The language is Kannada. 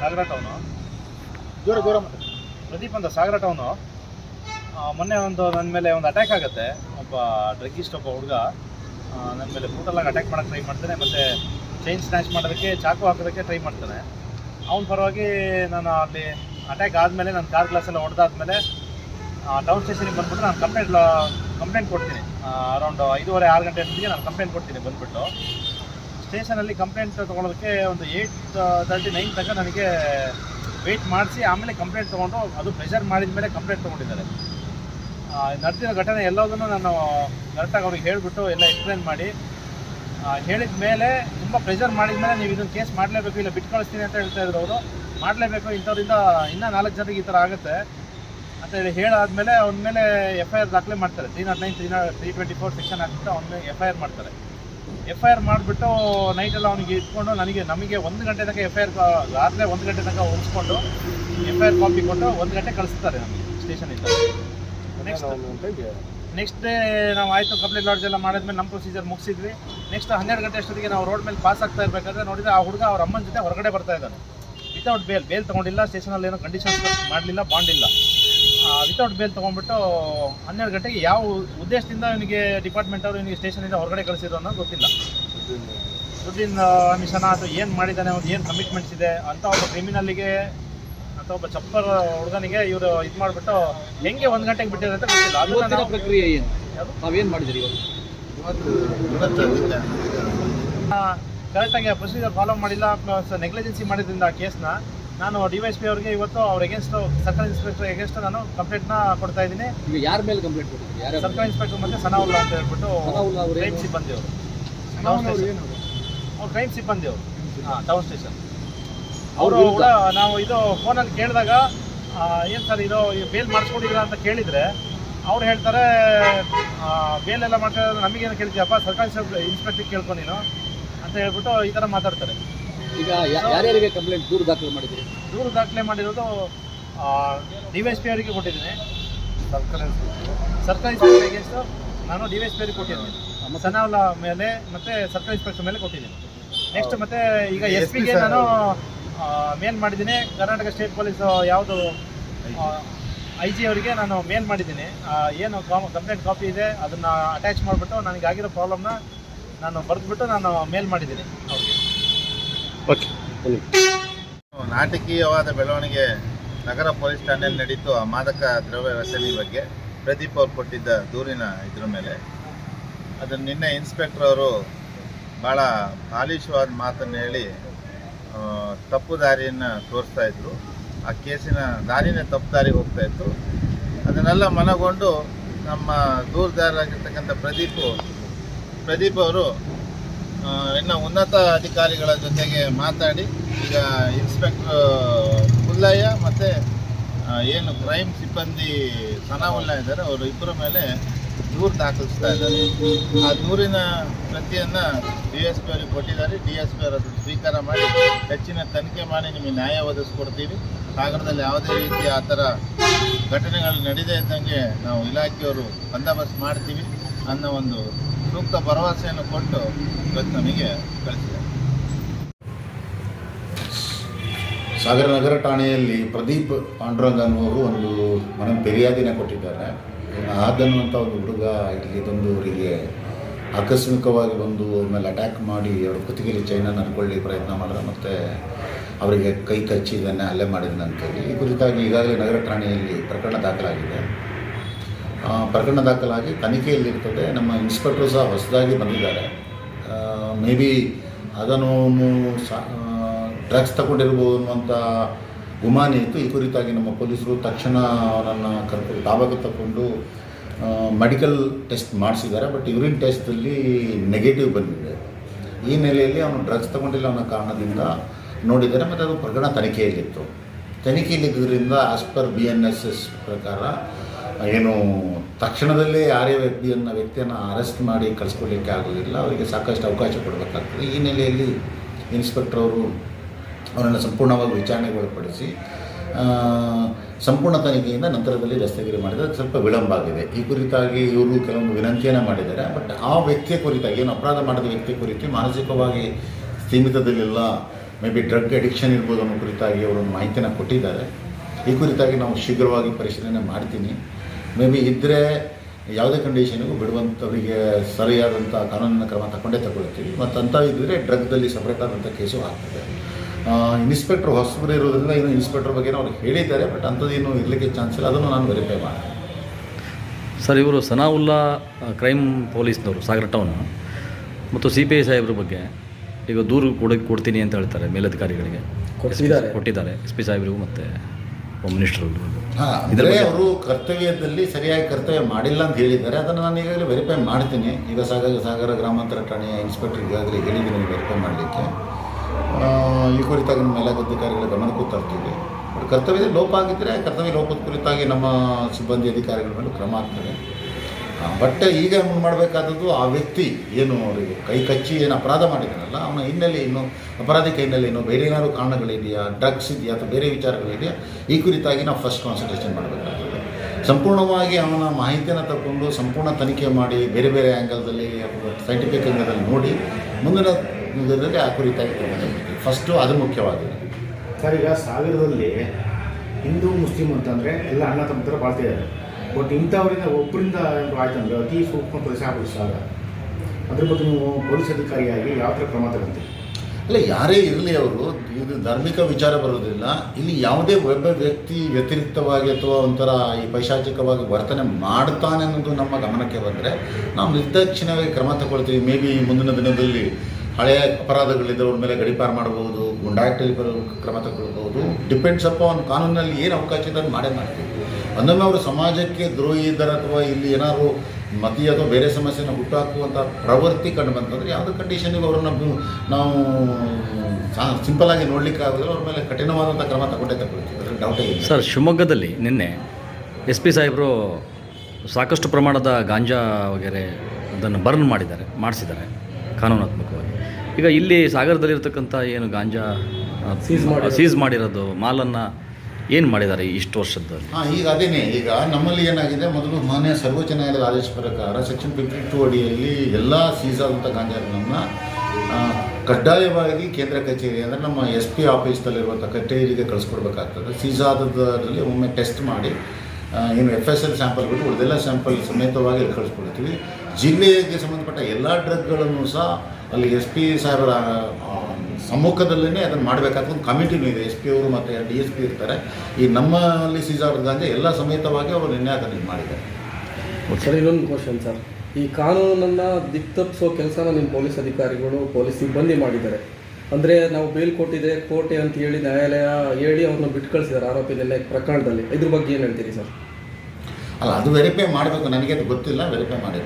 ಸಾಗರ ಟೌನು ದೂರ ದೂರ ಪ್ರದೀಪ್ ಅಂತ ಸಾಗರ ಟೌನು ಮೊನ್ನೆ ಒಂದು ನನ್ನ ಮೇಲೆ ಒಂದು ಅಟ್ಯಾಕ್ ಆಗುತ್ತೆ. ಒಬ್ಬ ಡ್ರಗ್ಗಿಸ್ಟ್ ಒಬ್ಬ ಹುಡುಗ ನನ್ನ ಮೇಲೆ ಬೂಟಲ್ಲ ಅಟ್ಯಾಕ್ ಮಾಡೋಕ್ಕೆ ಟ್ರೈ ಮಾಡ್ತಾನೆ, ಮತ್ತು ಚೈನ್ ಸ್ನ್ಯಾಚ್ ಮಾಡೋದಕ್ಕೆ ಚಾಕು ಹಾಕೋದಕ್ಕೆ ಟ್ರೈ ಮಾಡ್ತಾನೆ. ಅವನ ಪರವಾಗಿ ನಾನು ಅಲ್ಲಿ ಅಟ್ಯಾಕ್ ಆದಮೇಲೆ ನನ್ನ ಕಾರ್ ಗ್ಲಾಸ್ ಎಲ್ಲ ಹೊಡೆದಾದ್ಮೇಲೆ ಟೌನ್ ಸ್ಟೇಷನಿಗೆ ಬಂದುಬಿಟ್ಟು ನಾನು ಕಂಪ್ಲೇಂಟ್ ಕಂಪ್ಲೇಂಟ್ ಕೊಡ್ತೀನಿ. ಅರೌಂಡ್ ಐದೂವರೆ, ಆರು ಗಂಟೆ ಅಷ್ಟೊತ್ತಿಗೆ ನಾನು ಕಂಪ್ಲೇಂಟ್ ಕೊಡ್ತೀನಿ ಬಂದ್ಬಿಟ್ಟು. ಸ್ಟೇಷನಲ್ಲಿ ಕಂಪ್ಲೇಂಟ್ ತೊಗೊಳೋದಕ್ಕೆ ಒಂದು ಏಯ್ಟ್ ತರ್ಟಿ ನೈನ್ ತನಕ ನನಗೆ ವೆಯ್ಟ್ ಮಾಡಿಸಿ, ಆಮೇಲೆ ಕಂಪ್ಲೇಂಟ್ ತೊಗೊಂಡು ಅದು ಪ್ರೆಷರ್ ಮಾಡಿದ ಮೇಲೆ ಕಂಪ್ಲೇಂಟ್ ತೊಗೊಂಡಿದ್ದಾರೆ. ನಡೆದಿರೋ ಘಟನೆ ಎಲ್ಲದನ್ನು ನಾನು ಕರೆಕ್ಟಾಗಿ ಅವ್ರಿಗೆ ಹೇಳಿಬಿಟ್ಟು ಎಲ್ಲ ಎಕ್ಸ್ಪ್ಲೇನ್ ಮಾಡಿ ಹೇಳಿದ ಮೇಲೆ ತುಂಬ ಪ್ರೆಷರ್ ಮಾಡಿದ ಮೇಲೆ ನೀವು ಇದನ್ನು ಕೇಸ್ ಮಾಡಲೇಬೇಕು, ಇಲ್ಲ ಬಿಟ್ಟು ಕಳಿಸ್ತೀನಿ ಅಂತ ಹೇಳ್ತಾ ಇದ್ರು ಅವರು, ಮಾಡಲೇಬೇಕು, ಇಂಥವ್ರಿಂದ ಇನ್ನೂ ನಾಲ್ಕು ಜನರಿಗೆ ಈ ಥರ ಆಗುತ್ತೆ ಅಂತ ಹೇಳಿ ಹೇಳಾದಮೇಲೆ ಅವನ ಮೇಲೆ ಎಫ್ ಐ ಆರ್ ದಾಖಲೆ ಮಾಡ್ತಾರೆ. Three nought nine three nought three twenty four section ಹಾಕ್ಬಿಟ್ಟು ಅವನ ಎಫ್ ಐ ಆರ್ ಮಾಡ್ತಾರೆ. ಎಫ್ ಐ ಆರ್ ಮಾಡಿಬಿಟ್ಟು ನೈಟೆಲ್ಲ ಅವನಿಗೆ ಇಟ್ಕೊಂಡು ನನಗೆ ನಮಗೆ ಒಂದು ಗಂಟೆ ತನಕ ಎಫ್ ಐ ಆರ್ ರಾತ್ರಿ ಒಂದು ಗಂಟೆ ತನಕ ಹೊಲಿಸ್ಕೊಂಡು ಎಫ್ ಐ ಆರ್ ಕಾಪಿ ಕೊಟ್ಟು ಒಂದು ಗಂಟೆ ಕಳಿಸ್ತಾರೆ ನಮಗೆ ಸ್ಟೇಷನಿಂದ ನೆಕ್ಸ್ಟ್ ನೆಕ್ಸ್ಟ್ ಡೇ ನಾವು ಆಯಿತು ಕಂಪ್ಲೇಂಟ್ ಲಾಡ್ಜ್ ಎಲ್ಲ ಮಾಡಿದ್ಮೇಲೆ ನಮ್ಮ ಪ್ರೊಸೀಜರ್ ಮುಗಿಸಿದ್ವಿ. ನೆಕ್ಸ್ಟ್ ಹನ್ನೆರಡು ಗಂಟೆ ಅಷ್ಟೊತ್ತಿಗೆ ನಾವು ರೋಡ್ ಮೇಲೆ ಪಾಸ್ ಆಗ್ತಾ ಇರಬೇಕಾದ್ರೆ ನೋಡಿದ್ರೆ ಆ ಹುಡುಗ ಅವ್ರ ಅಮ್ಮನ ಜೊತೆ ಹೊರಗಡೆ ಬರ್ತಾ ಇದ್ದಾನೆ. ವಿತೌಟ್ ಬೇಲ್ ಬೇಲ್ ತೊಗೊಂಡಿಲ್ಲ ಸ್ಟೇಷನಲ್ಲಿ ಏನೋ ಕಂಡೀಷನ್ಸ್ ಮಾಡಲಿಲ್ಲ ಬಾಂಡ್ ಇಲ್ಲ. ವಿತೌಟ್ ಬೇಲ್ ತೊಗೊಂಡ್ಬಿಟ್ಟು ಹನ್ನೆರಡು ಗಂಟೆಗೆ ಯಾವ ಉದ್ದೇಶದಿಂದ ಇವನಿಗೆ ಡಿಪಾರ್ಟ್ಮೆಂಟ್ ಅವರು ಇವನಿಗೆ ಸ್ಟೇಷನಿಂದ ಹೊರಗಡೆ ಕಳಿಸಿದ್ರು ಅನ್ನೋದು ಗೊತ್ತಿಲ್ಲ. ದುಡ್ಡಿನ ಮಿಷನ ಅಥವಾ ಏನು ಮಾಡಿದ್ದಾನೆ ಅವ್ನು ಏನು ಕಮಿಟ್ಮೆಂಟ್ಸ್ ಇದೆ ಅಂತ ಒಬ್ಬ ಕ್ರಿಮಿನಲ್ಲಿಗೆ ಅಥವಾ ಒಬ್ಬ ಚಪ್ಪರ್ ಹುಡುಗನಿಗೆ ಇವರು ಇದು ಮಾಡಿಬಿಟ್ಟು ಹೆಂಗೆ ಒಂದು ಗಂಟೆಗೆ ಬಿಟ್ಟಿದ್ದಾರೆ ಅಂತ ಗೊತ್ತಿಲ್ಲ. ಅದು ಪ್ರಕ್ರಿಯೆ ಏನು? ಯಾವುದು? ನಾವೇನು ಮಾಡಿದಿರಿ ಇವತ್ತು? ಕರೆಕ್ಟಾಗಿ ಪ್ರೊಸೀಜರ್ ಫಾಲೋ ಮಾಡಿಲ್ಲ ಪ್ಲಸ್ ನೆಗ್ಲಿಜೆನ್ಸಿ ಮಾಡಿದ್ರಿಂದ ಆ ಕೇಸ್ನ ನಾನು ಡಿ ವೈ ಎಸ್ ಪಿ ಅವರಿಗೆ ಇವತ್ತು ಅವ್ರ ಎಗೇನ್ಸ್ಟ್ ಸರ್ಕಲ್ ಇನ್ಸ್ಪೆಕ್ಟರ್ ಎಗೇನ್ಸ್ಟ್ ನಾನು ಕಂಪ್ಲೇಂಟ್ನ ಕೊಡ್ತಾ ಇದ್ದೀನಿ. ಈಗ ಯಾರ ಮೇಲೆ ಕಂಪ್ಲೇಂಟ್ ಕೊಟ್ಟಿದ್ದೀರಿ? ಸರ್ಕಲ್ ಇನ್ಸ್ಪೆಕ್ಟರ್ ಮತ್ತೆ ಸನಾವುಲ್ಲಾ ಅಂತ ಹೇಳ್ಬಿಟ್ಟು ಸನಾವುಲ್ಲಾ ಅವ್ರು ಕ್ರೈಮ್? ಸಿಬ್ಬಂದಿ ಅವರು. ಅವ್ರು ಕ್ರೈಮ್ ಸಿಬ್ಬಂದಿ ಅವರು. ಹಾಂ ಟೌನ್ ಸ್ಟೇಷನ್ ಅವರು ಕೂಡ ನಾವು ಇದು ಫೋನಲ್ಲಿ ಕೇಳಿದಾಗ ಏನು ಸರ್ ಇದು ಬೇಲ್ ಮಾಡಿಸ್ಕೊಂಡಿದ್ದೀರಾ ಅಂತ ಕೇಳಿದರೆ ಅವ್ರು ಹೇಳ್ತಾರೆ ಬೇಲ್ ಎಲ್ಲ ಮಾಡ್ತಾ ನಮಗೇನು ಕೇಳ್ತೀಯಪ್ಪ ಸರ್ಕಾರಿ ಇನ್ಸ್ಪೆಕ್ಟರ್ ಕೇಳ್ಕೊ ನೀನು. ಅಂತ ಹೇಳ್ಬಿಟ್ಟು ಈ ಥರ ಮಾತಾಡ್ತಾರೆ. ಈಗ ಯಾರ್ಯಾರಿಗೆ ಕಂಪ್ಲೇಂಟ್ ದೂರು ದಾಖಲೆ ಮಾಡಿದ್ದೀರಿ ದೂರು ದಾಖಲೆ ಮಾಡಿರೋದು ಡಿ ವೈ ಎಸ್ ಪಿ ಅವರಿಗೆ ಕೊಟ್ಟಿದ್ದೀನಿ. ಸರ್ಕಾರ ಸರ್ಕಾರಿ ಇನ್ಸ್ಪೆಕ್ಟರ್ ನಾನು ಡಿ ವೈ ಎಸ್ ಪಿ ಅವರಿಗೆ ಕೊಟ್ಟಿದ್ದೀನಿ. ಸನಾವಲ ಮೇಲೆ ಮತ್ತೆ ಸರ್ಕಾರಿ ಇನ್ಸ್ಪೆಕ್ಟರ್ ಮೇಲೆ ಕೊಟ್ಟಿದ್ದೀನಿ. ನೆಕ್ಸ್ಟ್ ಮತ್ತೆ ಈಗ ಎಸ್ ಪಿಗೆ ನಾನು ಮೇಲ್ ಮಾಡಿದ್ದೀನಿ. ಕರ್ನಾಟಕ ಸ್ಟೇಟ್ ಪೊಲೀಸ್ ಯಾವುದು ಐ ಜಿ ಅವರಿಗೆ ನಾನು ಮೇಲ್ ಮಾಡಿದ್ದೀನಿ. ಆ, ಏನು ಕಂಪ್ಲೇಂಟ್ ಕಾಪಿ ಇದೆ ಅದನ್ನು ಅಟ್ಯಾಚ್ ಮಾಡಿಬಿಟ್ಟು ನನಗೆ ಆಗಿರೋ ಪ್ರಾಬ್ಲಮ್ನ ನಾನು ಬರೆದ್ಬಿಟ್ಟು ನಾನು ಮೇಲ್ ಮಾಡಿದ್ದೀನಿ ಅವ್ರಿಗೆ. ನಾಟಕೀಯವಾದ ಬೆಳವಣಿಗೆ ನಗರ ಪೊಲೀಸ್ ಠಾಣೆಯಲ್ಲಿ ನಡೀತು ಆ ಮಾದಕ ದ್ರವ್ಯ ವ್ಯಸನಿ ಬಗ್ಗೆ ಪ್ರದೀಪ್ ಅವ್ರು ಕೊಟ್ಟಿದ್ದ ದೂರಿನ ಇದ್ರ ಮೇಲೆ. ಅದನ್ನು ನಿನ್ನೆ ಇನ್ಸ್ಪೆಕ್ಟರ್ ಅವರು ಭಾಳ ಪಾಲಿಶವಾದ ಮಾತನ್ನು ಹೇಳಿ ತಪ್ಪು ದಾರಿಯನ್ನು ತೋರಿಸ್ತಾ ಇದ್ರು. ಆ ಕೇಸಿನ ದಾರಿನೇ ತಪ್ಪು ದಾರಿಗೆ ಹೋಗ್ತಾ ಇತ್ತು. ಅದನ್ನೆಲ್ಲ ಮನಗೊಂಡು ನಮ್ಮ ದೂರದಾರರಾಗಿರ್ತಕ್ಕಂಥ ಪ್ರದೀಪ್ ಪ್ರದೀಪ್ ಅವರು ಇನ್ನು ಉನ್ನತ ಅಧಿಕಾರಿಗಳ ಜೊತೆಗೆ ಮಾತಾಡಿ, ಈಗ ಇನ್ಸ್ಪೆಕ್ಟರ್ ಮುಲ್ಲಯ್ಯ ಮತ್ತು ಏನು ಕ್ರೈಮ್ ಸಿಬ್ಬಂದಿ ಸನಾವುಲ್ಲ ಇದ್ದಾರೆ, ಅವರು ಇಬ್ಬರ ಮೇಲೆ ದೂರು ದಾಖಲಿಸ್ತಾ ಇದ್ದಾರೆ. ಆ ದೂರಿನ ಪ್ರತಿಯನ್ನು ಡಿ ಎಸ್ ಪಿ ಅವರಿಗೆ ಕೊಟ್ಟಿದ್ದಾರೆ. ಡಿ ಎಸ್ ಪಿ ಅವರು ಅದನ್ನು ಸ್ವೀಕಾರ ಮಾಡಿ, ಹೆಚ್ಚಿನ ತನಿಖೆ ಮಾಡಿ ನಿಮಗೆ ನ್ಯಾಯ ಒದಗಿಸ್ಕೊಡ್ತೀವಿ. ಸಾಗರದಲ್ಲಿ ಯಾವುದೇ ರೀತಿ ಆ ಥರ ಘಟನೆಗಳು ನಡೀದೇ ಇದ್ದಂಗೆ ನಾವು ಇಲಾಖೆಯವರು ಬಂದೋಬಸ್ತ್ ಮಾಡ್ತೀವಿ ಅನ್ನೋ ಒಂದು ಸೂಕ್ತ ಭರವಸೆಯನ್ನು ಕೊಟ್ಟು ಇವತ್ತು ನಮಗೆ ಕಳಿಸಿದ್ದಾರೆ. ಸಾಗರ ನಗರ ಠಾಣೆಯಲ್ಲಿ ಪ್ರದೀಪ್ ಪಾಂಡುರಂಗ್ ಅನ್ನುವರು ಒಂದು ಮನೆ ಫಿರ್ಯಾದಿನ ಕೊಟ್ಟಿದ್ದಾರೆ. ಆದನ್ನುವಂಥ ಒಂದು ಹುಡುಗ ಇಲ್ಲಿ ಬಂದು ಅವರಿಗೆ ಆಕಸ್ಮಿಕವಾಗಿ ಬಂದು ಆಮೇಲೆ ಮೇಲೆ ಅಟ್ಯಾಕ್ ಮಾಡಿ ಅವ್ರ ಕುತ್ತಿಗೆಲಿ ಚೈನನ್ನು ನಡ್ಕೊಳ್ಳಿ ಪ್ರಯತ್ನ ಮಾಡಿದ್ರೆ ಮತ್ತು ಅವರಿಗೆ ಕೈ ಕಚ್ಚಿ ಇದನ್ನೇ ಹಲ್ಲೆ ಮಾಡಿದ್ನ ಅಂತೇಳಿ ಈ ಕುರಿತಾಗಿ ಈಗಾಗಲೇ ನಗರ ಠಾಣೆಯಲ್ಲಿ ಪ್ರಕರಣ ದಾಖಲಾಗಿದೆ. ಪ್ರಕರಣ ದಾಖಲಾಗಿ ತನಿಖೆಯಲ್ಲಿರ್ತದೆ. ನಮ್ಮ ಇನ್ಸ್ಪೆಕ್ಟರ್ ಸಹ ಹೊಸದಾಗಿ ಬಂದಿದ್ದಾರೆ. ಮೇ ಬಿ ಅದನ್ನು ಡ್ರಗ್ಸ್ ತಗೊಂಡಿರ್ಬೋದು ಅನ್ನುವಂಥ ಗುಮಾನಿ ಇತ್ತು. ಈ ಕುರಿತಾಗಿ ನಮ್ಮ ಪೊಲೀಸರು ತಕ್ಷಣ ಅವರನ್ನು ಕರ್ಕೊಂಡು ಲಾಭಕ್ಕೆ ತಗೊಂಡು ಮೆಡಿಕಲ್ ಟೆಸ್ಟ್ ಮಾಡಿಸಿದ್ದಾರೆ. ಬಟ್ ಯೂರಿನ್ ಟೆಸ್ಟಲ್ಲಿ ನೆಗೆಟಿವ್ ಬಂದಿದೆ. ಈ ನೆಲೆಯಲ್ಲಿ ಅವನು ಡ್ರಗ್ಸ್ ತಗೊಂಡಿಲ್ಲ ಅನ್ನೋ ಕಾರಣದಿಂದ ನೋಡಿದ್ದಾರೆ ಮತ್ತು ಅದು ಪ್ರಕರಣ ತನಿಖೆಯಲ್ಲಿತ್ತು. ತನಿಖೆಯಲ್ಲಿದ್ದರಿಂದ as per B N S S ಪ್ರಕಾರ ಏನು ತಕ್ಷಣದಲ್ಲೇ ಯಾರೇ ವ್ಯಕ್ತಿಯನ್ನು ವ್ಯಕ್ತಿಯನ್ನು ಅರೆಸ್ಟ್ ಮಾಡಿ ಕಳಿಸ್ಕೊಳ್ಳಿಕ್ಕೆ ಆಗೋದಿಲ್ಲ ಅವರಿಗೆ ಸಾಕಷ್ಟು ಅವಕಾಶ ಕೊಡಬೇಕಾಗ್ತದೆ. ಈ ನೆಲೆಯಲ್ಲಿ ಇನ್ಸ್ಪೆಕ್ಟರ್ ಅವರು ಅವರನ್ನು ಸಂಪೂರ್ಣವಾಗಿ ವಿಚಾರಣೆಗೆ ಒಳಪಡಿಸಿ ಆ, ಸಂಪೂರ್ಣ ತನಿಖೆಯಿಂದ ನಂತರದಲ್ಲಿ ದಸ್ತಗಿರಿ ಮಾಡಿದರೆ. ಸ್ವಲ್ಪ ವಿಳಂಬ ಆಗಿದೆ. ಈ ಕುರಿತಾಗಿ ಇವರು ಕೆಲವೊಂದು ವಿನಂತಿಯನ್ನು ಮಾಡಿದ್ದಾರೆ. ಬಟ್ ಆ ವ್ಯಕ್ತಿಯ ಕುರಿತಾಗಿ ಏನು ಅಪರಾಧ ಮಾಡಿದ ವ್ಯಕ್ತಿ ಕುರಿತು ಮಾನಸಿಕವಾಗಿ ಸೀಮಿತದಲ್ಲಿಲ್ಲ ಮೇ ಬಿ ಡ್ರಗ್ ಅಡಿಕ್ಷನ್ ಇರ್ಬೋದು ಅನ್ನೋ ಕುರಿತಾಗಿ ಅವರೊಂದು ಮಾಹಿತಿಯನ್ನು ಕೊಟ್ಟಿದ್ದಾರೆ. ಈ ಕುರಿತಾಗಿ ನಾವು ಶೀಘ್ರವಾಗಿ ಪರಿಶೀಲನೆ ಮಾಡ್ತೀನಿ. ಮೇ ಬಿ ಇದ್ದರೆ ಯಾವುದೇ ಕಂಡೀಷನ್ಗೂ ಬಿಡುವಂಥವರಿಗೆ ಸರಿಯಾದಂಥ ಕಾನೂನಿನ ಕ್ರಮ ತಗೊಂಡೇ ತಗೊಳ್ತೀವಿ. ಮತ್ತು ಅಂಥ ಇದ್ದರೆ ಡ್ರಗ್ದಲ್ಲಿ ಸಪ್ರೇಟ್ ಆದಂಥ ಕೇಸು ಆಗ್ತದೆ. ಇನ್ಸ್ಪೆಕ್ಟ್ರ್ ಹೊಸಬರು ಇರೋದ್ರಿಂದ ಇನ್ನು ಇನ್ಸ್ಪೆಕ್ಟರ್ ಬಗ್ಗೆ ಅವ್ರು ಹೇಳಿದ್ದಾರೆ ಬಟ್ ಅಂಥದ್ದೇನು ಇರಲಿಕ್ಕೆ ಚಾನ್ಸ್ ಇಲ್ಲ. ಅದನ್ನು ನಾನು ವೆರಿಫೈ ಮಾಡಿ ಸರ್ ಇವರು ಸನಾವುಲ್ಲಾ ಕ್ರೈಮ್ ಪೊಲೀಸ್ನವರು ಸಾಗರ ಟೌನ್ ಮತ್ತು ಸಿ ಪಿ ಐ ಸಾಹೇಬ್ರ ಬಗ್ಗೆ ಈಗ ದೂರು ಕೊಡ ಕೊಡ್ತೀನಿ ಅಂತ ಹೇಳ್ತಾರೆ ಮೇಲಧಿಕಾರಿಗಳಿಗೆ. ಕೊಟ್ಟಿದ್ದಾರೆ. ಕೊಟ್ಟಿದ್ದಾರೆ. ಎಸ್ ಪಿ ಸಾಹೇಬ್ರಿಗೂ ಮತ್ತು ಇದ್ರ ಅಂದರೆ ಅವರು ಕರ್ತವ್ಯದಲ್ಲಿ ಸರಿಯಾಗಿ ಕರ್ತವ್ಯ ಮಾಡಿಲ್ಲ ಅಂತ ಹೇಳಿದ್ದಾರೆ. ಅದನ್ನು ನಾನು ಈಗಾಗಲೇ ವೆರಿಫೈ ಮಾಡ್ತೀನಿ. ಈಗ ಸಾಗರ ಸಾಗರ ಗ್ರಾಮಾಂತರ ಠಾಣೆಯ ಇನ್ಸ್ಪೆಕ್ಟರ್ ಈಗಾಗಲೇ ಹೇಳಿದ್ದೀನಿ ವೆರಿಫೈ ಮಾಡಲಿಕ್ಕೆ. ಈ ಕುರಿತಾಗಿ ನಮ್ಮ ಅಧಿಕಾರಿಗಳ ಗಮನಕ್ಕೂ ತರ್ತೀವಿ. ಬಟ್ ಕರ್ತವ್ಯದಲ್ಲಿ ಲೋಪ ಆಗಿದ್ದರೆ ಕರ್ತವ್ಯ ಲೋಪದ ಕುರಿತಾಗಿ ನಮ್ಮ ಸಿಬ್ಬಂದಿ ಅಧಿಕಾರಿಗಳ ಮೇಲೆ ಕ್ರಮ ಆಗ್ತದೆ. ಬಟ್ ಈಗ ಮಾಡಬೇಕಾದದ್ದು ಆ ವ್ಯಕ್ತಿ ಏನು ಅವರಿಗೆ ಕೈ ಕಚ್ಚಿ ಏನು ಅಪರಾಧ ಮಾಡಿದ್ದಾನಲ್ಲ, ಅವನ ಹಿನ್ನೆಲೆ ಇನ್ನು ಅಪರಾಧಿಕ ಕೈನಲ್ಲಿ ಇನ್ನು ಬೇರೆ ಏನಾದ್ರು ಕಾರಣಗಳಿದೆಯಾ ಡ್ರಗ್ಸ್ ಇದೆಯಾ ಅಥವಾ ಬೇರೆ ವಿಚಾರಗಳಿದೆಯಾ, ಈ ಕುರಿತಾಗಿ ನಾವು ಫಸ್ಟ್ ಕಾನ್ಸಂಟ್ರೇಷನ್ ಮಾಡಬೇಕಾಗ್ತದೆ. ಸಂಪೂರ್ಣವಾಗಿ ಅವನ ಮಾಹಿತಿಯನ್ನು ತಗೊಂಡು ಸಂಪೂರ್ಣ ತನಿಖೆ ಮಾಡಿ ಬೇರೆ ಬೇರೆ ಆ್ಯಂಗಲ್ದಲ್ಲಿ ಸೈಂಟಿಫಿಕ್ ಆ್ಯಂಗಲ್ದಲ್ಲಿ ನೋಡಿ, ಮುಂದಿನ ಇದರಲ್ಲಿ ಆ ಕುರಿತಾಗಿ ತಗೊಂಡಿರ್ತೀವಿ ಫಸ್ಟು ಅದು ಮುಖ್ಯವಾಗಿದೆ ಸರ್, ಈಗ ಸಾವಿರದಲ್ಲಿ ಹಿಂದೂ, ಮುಸ್ಲಿಂ ಅಂತಂದರೆ ಎಲ್ಲ ಅಣ್ಣ ತಮ್ಮ ಥರ ಬಾಳ್ತಿದ್ದಾರೆ. ಬಟ್ ಇಂಥವರಿಂದ ಒಬ್ಬರಿಂದ ಏನಾದ್ರು ಅಂದರೆ ಅತಿ ಸೂಕ್ಷ್ಮ ಪ್ರದೇಶ ಆಗ್ಬಿಟ್ಟು ಅದ್ರ ಬಗ್ಗೆ ನೀವು ಪೊಲೀಸ್ ಅಧಿಕಾರಿಯಾಗಿ ಯಾವ ಥರ ಕ್ರಮ ತಗೊಂತೀರಿ? ಅಲ್ಲ, ಯಾರೇ ಇರಲಿ ಅವರು, ಇದು ಧಾರ್ಮಿಕ ವಿಚಾರ ಬರೋದಿಲ್ಲ. ಇಲ್ಲಿ ಯಾವುದೇ ಒಬ್ಬ ವ್ಯಕ್ತಿ ವ್ಯತಿರಿಕ್ತವಾಗಿ ಅಥವಾ ಒಂಥರ ಈ ಪೈಶಾಚಿಕವಾಗಿ ವರ್ತನೆ ಮಾಡ್ತಾನೆ ಅನ್ನೋದು ನಮ್ಮ ಗಮನಕ್ಕೆ ಬಂದರೆ, ನಾವು ನಿರ್ದಾಕ್ಷಿಣ್ಯವಾಗಿ ಕ್ರಮ ತಗೊಳ್ತೀವಿ. ಮೇ ಬಿ ಮುಂದಿನ ದಿನದಲ್ಲಿ ಹಳೆಯ ಅಪರಾಧಗಳಿದ್ದವ್ರ ಮೇಲೆ ಗಡಿಪಾರು ಮಾಡಬಹುದು ಗುಂಡಾಟಲ್ಲಿ ಬರೋ ಕ್ರಮ ತಗೊಳ್ಬೋದು ಡಿಪೆಂಡ್ಸ್ ಅಪಾನ್ ಕಾನೂನಲ್ಲಿ ಏನು ಅವಕಾಶ ಇದೆ ಅದನ್ನು ಮಾಡೇ ಮಾಡ್ತೀವಿ. ಒಂದೊಮ್ಮೆ ಅವರು ಸಮಾಜಕ್ಕೆ ದ್ರೋಹಿ ಇದ್ದಾರೆ ಅಥವಾ ಇಲ್ಲಿ ಏನಾದ್ರು ಮತಿ ಅಥವಾ ಬೇರೆ ಸಮಸ್ಯೆನ ಹುಟ್ಟಾಕುವಂಥ ಪ್ರವೃತ್ತಿ ಕಂಡು ಬಂತಂದರೆ ಯಾವುದೇ ಕಂಡೀಷನಿಗೆ ಅವರನ್ನು ನಾವು ಸಿಂಪಲ್ ಆಗಿ ನೋಡ್ಲಿಕ್ಕೆ ಆಗೋದಿಲ್ಲ. ಅವ್ರ ಮೇಲೆ ಕಠಿಣವಾದಂಥ ಕ್ರಮ ತಗೊಂಡೇ ತಗೊಳ್ತೀವಿ. ಅದ್ರಲ್ಲಿ ಡೌಟೇ ಇಲ್ಲ ಸರ್ ಶಿವಮೊಗ್ಗದಲ್ಲಿ ನಿನ್ನೆ ಎಸ್ ಪಿ ಸಾಹೇಬರು ಸಾಕಷ್ಟು ಪ್ರಮಾಣದ ಗಾಂಜಾ ವಗೇರೆ ಅದನ್ನು ಬರ್ನ್ ಮಾಡಿದ್ದಾರೆ ಮಾಡಿಸಿದ್ದಾರೆ ಕಾನೂನಾತ್ಮಕವಾಗಿ. ಈಗ ಇಲ್ಲಿ ಸಾಗರದಲ್ಲಿರ್ತಕ್ಕಂಥ ಏನು ಗಾಂಜಾ ಸೀಸ್ ಮಾಡಿ ಸೀಸ್ ಮಾಡಿರೋದು ಮಾಲನ್ನು ಏನು ಮಾಡಿದ್ದಾರೆ ಇಷ್ಟು ವರ್ಷದ ಹಾಂ, ಈಗ ಅದೇನೇ, ಈಗ ನಮ್ಮಲ್ಲಿ ಏನಾಗಿದೆ, ಮೊದಲು ಮಾನ್ಯ ಸರ್ವೋಚ್ಚ ನ್ಯಾಯಾಲಯದ ಆದೇಶ ಪ್ರಕಾರ ಸೆಕ್ಷನ್ ಫಿಫ್ಟಿ ಟು ಅಡಿಯಲ್ಲಿ ಎಲ್ಲ ಸೀಸ್ ಆದಂಥ ಗಾಂಜಾಗಳನ್ನು ಕಡ್ಡಾಯವಾಗಿ ಕೇಂದ್ರ ಕಚೇರಿ ಅಂದರೆ ನಮ್ಮ ಎಸ್ ಪಿ ಆಫೀಸ್ನಲ್ಲಿರುವಂಥ ಕಚೇರಿಗೆ ಕಳಿಸ್ಕೊಡ್ಬೇಕಾಗ್ತದೆ. ಸೀಸ್ ಆದದ್ರಲ್ಲಿ ಒಮ್ಮೆ ಟೆಸ್ಟ್ ಮಾಡಿ ಏನು ಎಫ್ ಎಸ್ ಎಲ್ ಸ್ಯಾಂಪಲ್ ಬಿಟ್ಟು ಉಳಿದೆಲ್ಲ ಸ್ಯಾಂಪಲ್ ಸಮೇತವಾಗಿ ಕಳಿಸ್ಕೊಡ್ತೀವಿ. ಜಿಲ್ಲೆಗೆ ಸಂಬಂಧಪಟ್ಟ ಎಲ್ಲ ಡ್ರಗ್ಗಳನ್ನು ಸಹ ಅಲ್ಲಿ ಎಸ್ ಪಿ ಸಾಹೇಬರ ಸಮ್ಮುಖದಲ್ಲೇ ಅದನ್ನು ಮಾಡಬೇಕಾದ ಒಂದು ಕಮಿಟಿನೂ ಇದೆ ಎಸ್ ಪಿ ಅವರು ಮತ್ತು ಡಿ ಎಸ್ ಪಿ ಇರ್ತಾರೆ. ಈ ನಮ್ಮಲ್ಲಿ ಸೀಸ್ ಆದಂಗೆ ಎಲ್ಲ ಸಮೇತವಾಗಿ ಅವರು ನಿನ್ನೆ ಅದನ್ನು ಮಾಡಿದ್ದಾರೆ. ಸರ್ ಇನ್ನೊಂದು ಕ್ವಶನ್ ಸರ್. ಈ ಕಾನೂನನ್ನು ದಿಕ್ತಪ್ಪಿಸೋ ಕೆಲಸನ ನಿಮ್ಮ ಪೊಲೀಸ್ ಅಧಿಕಾರಿಗಳು ಪೊಲೀಸ್ ಸಿಬ್ಬಂದಿ ಮಾಡಿದ್ದಾರೆ. ಅಂದರೆ ನಾವು ಬೇಲ್ ಕೊಟ್ಟಿದೆ ಕೋರ್ಟೆ ಅಂತ ಹೇಳಿ ನ್ಯಾಯಾಲಯ ಹೇಳಿ ಅವ್ರನ್ನ ಬಿಟ್ಟು ಕಳಿಸಿದ್ದಾರೆ ಆರೋಪಿ ನಿನ್ನೆ ಪ್ರಕರಣದಲ್ಲಿ. ಇದ್ರ ಬಗ್ಗೆ ಏನು ಹೇಳ್ತೀರಿ ಸರ್? ಅಲ್ಲ ಅದು ವೆರಿಫೈ ಮಾಡಬೇಕು. ನನಗೆ ಅದು ಗೊತ್ತಿಲ್ಲ. ವೆರಿಫೈ ಮಾಡಿ